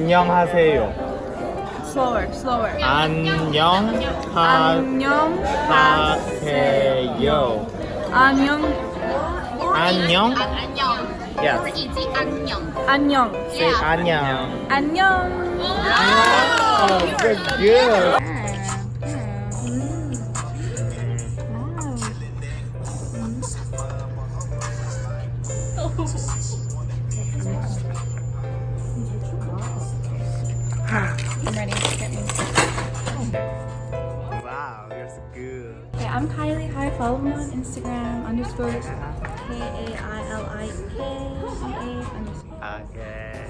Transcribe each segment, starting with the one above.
안녕하세요. slower, slower. 안녕하 안녕하세요. 안녕, 안녕. 안녕. Yes. Or is it 안녕? 안녕, Say Yeah. 안녕. 안녕. Oh, good girl. I'm Kylie. Hi, follow me on Instagram underscore K A I L I K E A underscore. Okay.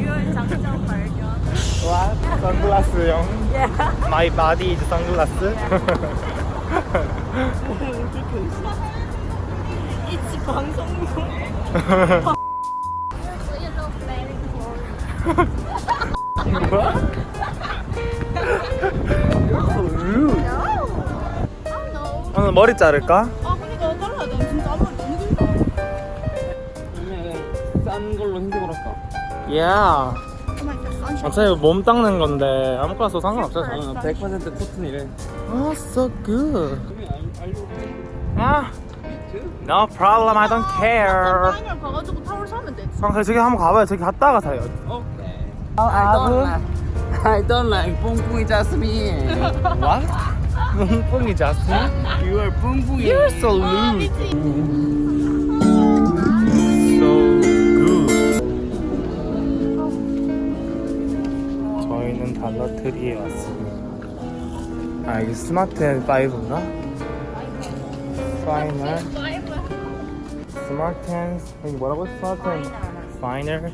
유월 장점 발견. What? 선글라스용? Yeah. My body is 선글라스? 이치 방송국. You're so rude. 오늘 머리 자를까? 아나 잘라야 돼. 진짜 앞머리 너무 길다. 싼 걸로 흰색으로 할까? Oh 어차피 몸 닦는 건데 아무거나 써도 상관없어. 저는 100% 코튼이래. Oh, so good. 아, no problem. I don't care. 가가지고 타월 사면 되지. 아, 그래 저기 한번 가봐요. 저기 갔다가 사요. 오케이. 아, don't like, I don't like 뽕뽕이 자스민. What? 뽕뽕이 자스? You are 뽕뽕이. You're so rude. So good. 저희는 달러트리에 왔습니다. 아 이게 스마트앤 5인가? 파이널. 스마트앤 여기 뭐라고? 스마트앤 파이널.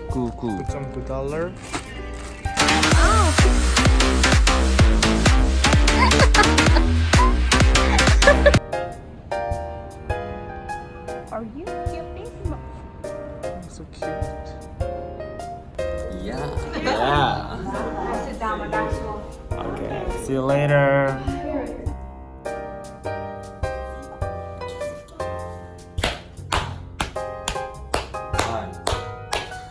good good。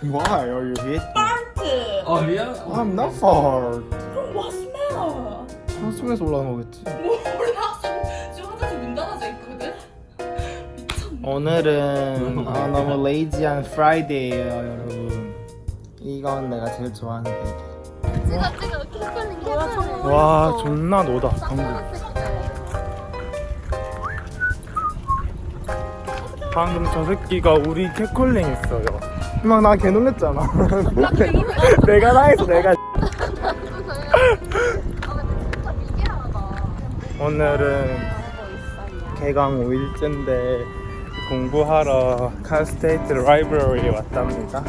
Why are you hit? Farted. 아 리아? I'm not far. 그럼 뭐 what's matter? 한숨에서 올라온 거겠지. 뭐 몰라. 지금 화장실 문 닫아져 있거든. 미쳤네. 오늘은 아, 너무 레이지한 프라이데이예요, 여러분. 이건 내가 제일 좋아하는 베이비. 음. 제가 제가 캐커는 캐커는. 와, 존나 노다. 방금 방금 저 새끼가 우리 캣콜링 했어요. 막 나 개 놀랬잖아. 내가 나했어, 내가. 오늘은 개강 5일째인데 공부하러 칼스테이트 라이브러리에 왔답니다.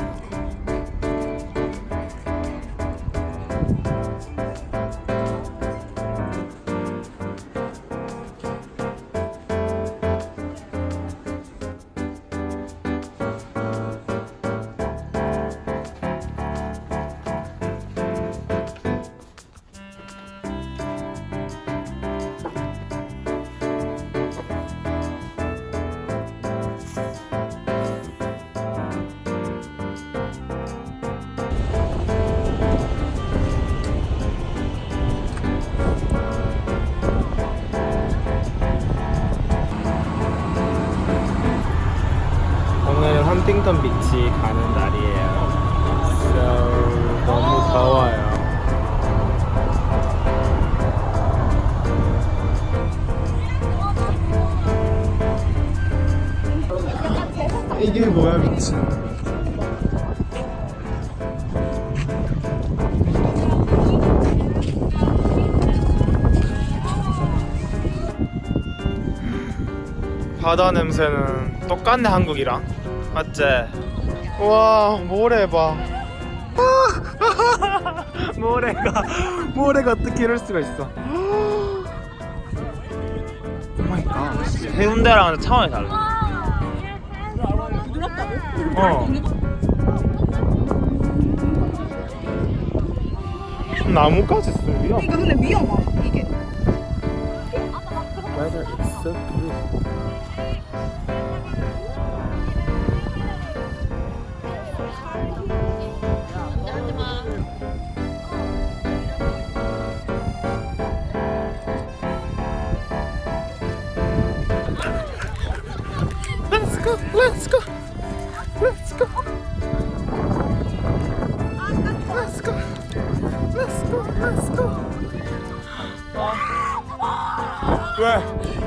헌팅턴 비치 가는 날이에요. So, 너무 더워요. 이게 뭐야 미친. 바다 냄새는 똑같네 한국이랑 맞지? 와 모래 봐 아, 모래가 모래가 어떻게 이럴 수가 있어 오마이갓 해운대랑 차원이 달라 부드럽다고? 어 나무까지 있어 위험 이거 근데 위험하 이게 Weather is so blue. 对。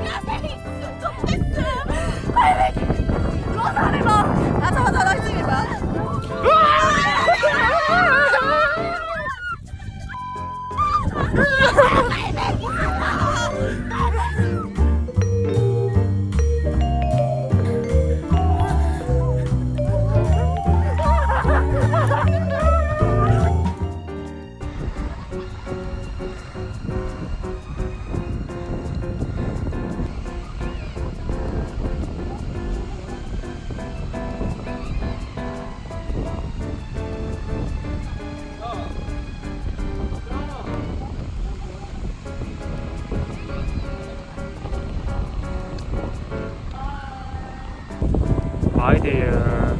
Haydi ya.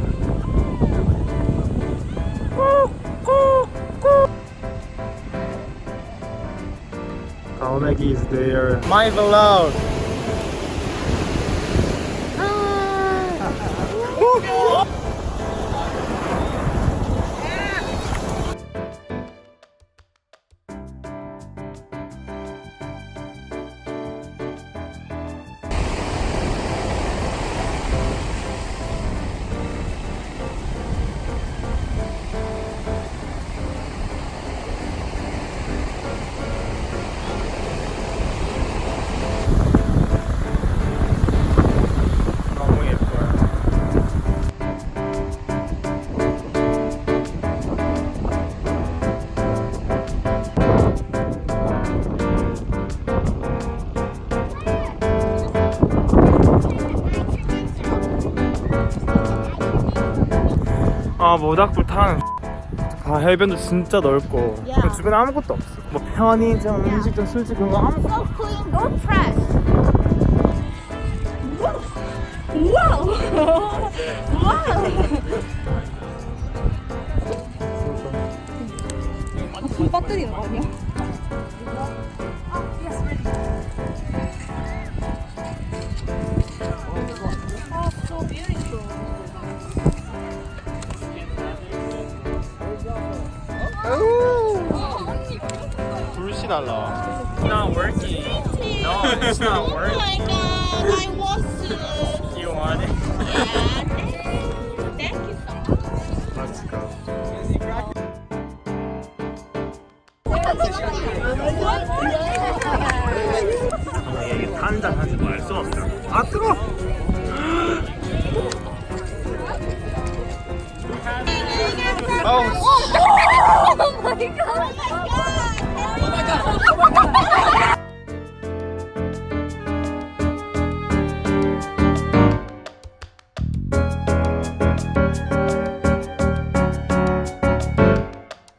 Kalmek is there. My beloved. 아 모닥불 타는 아 해변도 진짜 넓고 야. 주변에 아무것도 없어. 뭐 편의점, 음식점, 술집 그런 거 아무것도 clean, 불씨 날라 It's not working No, it's not Oh working my god, I was. You want it? Thank you so much. Let's go 아, 이게 한잔 하지 말수 없어 아 뜨거 아우 Oh my God!